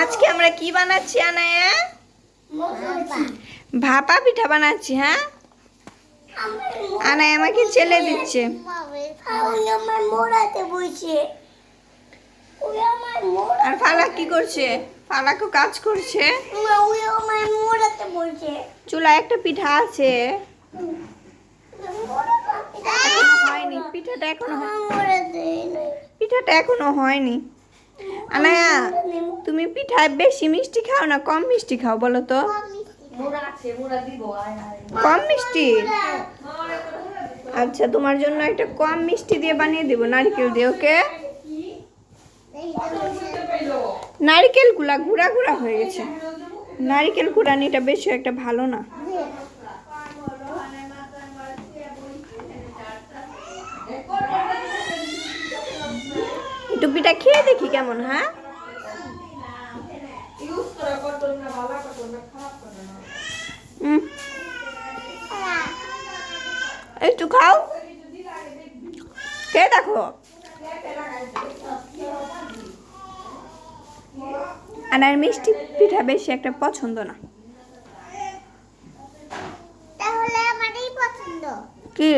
আজকে আমরা কি বানাচ্ছি আনায়া? ভাপা পিঠা বানাচ্ছি হ্যাঁ? আনায়া আমাকে চেলে দিচ্ছে। আর ফালাক কি করছে? ফালাকও কাজ করছে। চুলা একটা পিঠা আছে এখনও হয়নি পিঠাটা এখনও। পিঠাটা এখনও হয়নি। আনায়া তুমি পিঠায় বেশি মিষ্টি খাও না কম মিষ্টি খাও বলো তো? মোড়া আছে মোড়া দিব আয় আয়। কম মিষ্টি? আচ্ছা তোমার জন্য একটা কম মিষ্টি দিয়ে বানিয়ে দেবো নারকেল দিয়ে ওকে? নারকেলগুলা ঘুরা ঘুরা হয়ে গেছে। নারকেল কুড়ানিটা বেশি একটা ভালো না। পিঠা খেয়ে দেখি কেমন হ্যাঁ? একটু খাও। খেয়ে দেখো। আনার মিষ্টি পিঠা বেশি একটা পছন্দ না। তাহলে আমারই পছন্দ। কি?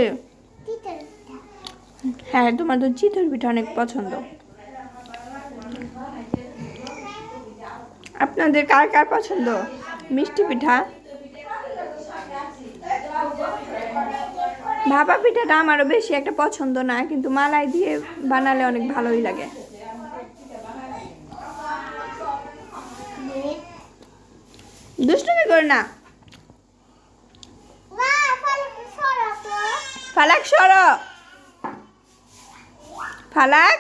হ্যাঁ তোমার তো চিতল পিঠা অনেক পছন্দ। আপনাদের কার কার পছন্দ? মিষ্টি পিঠা? ভাপা পিঠাটা আমারও বেশি একটা পছন্দ না, কিন্তু মালাই দিয়ে বানালে অনেক ভালোই লাগে। দুষ্টুমি করে না। ফালাক সর। ফালাক?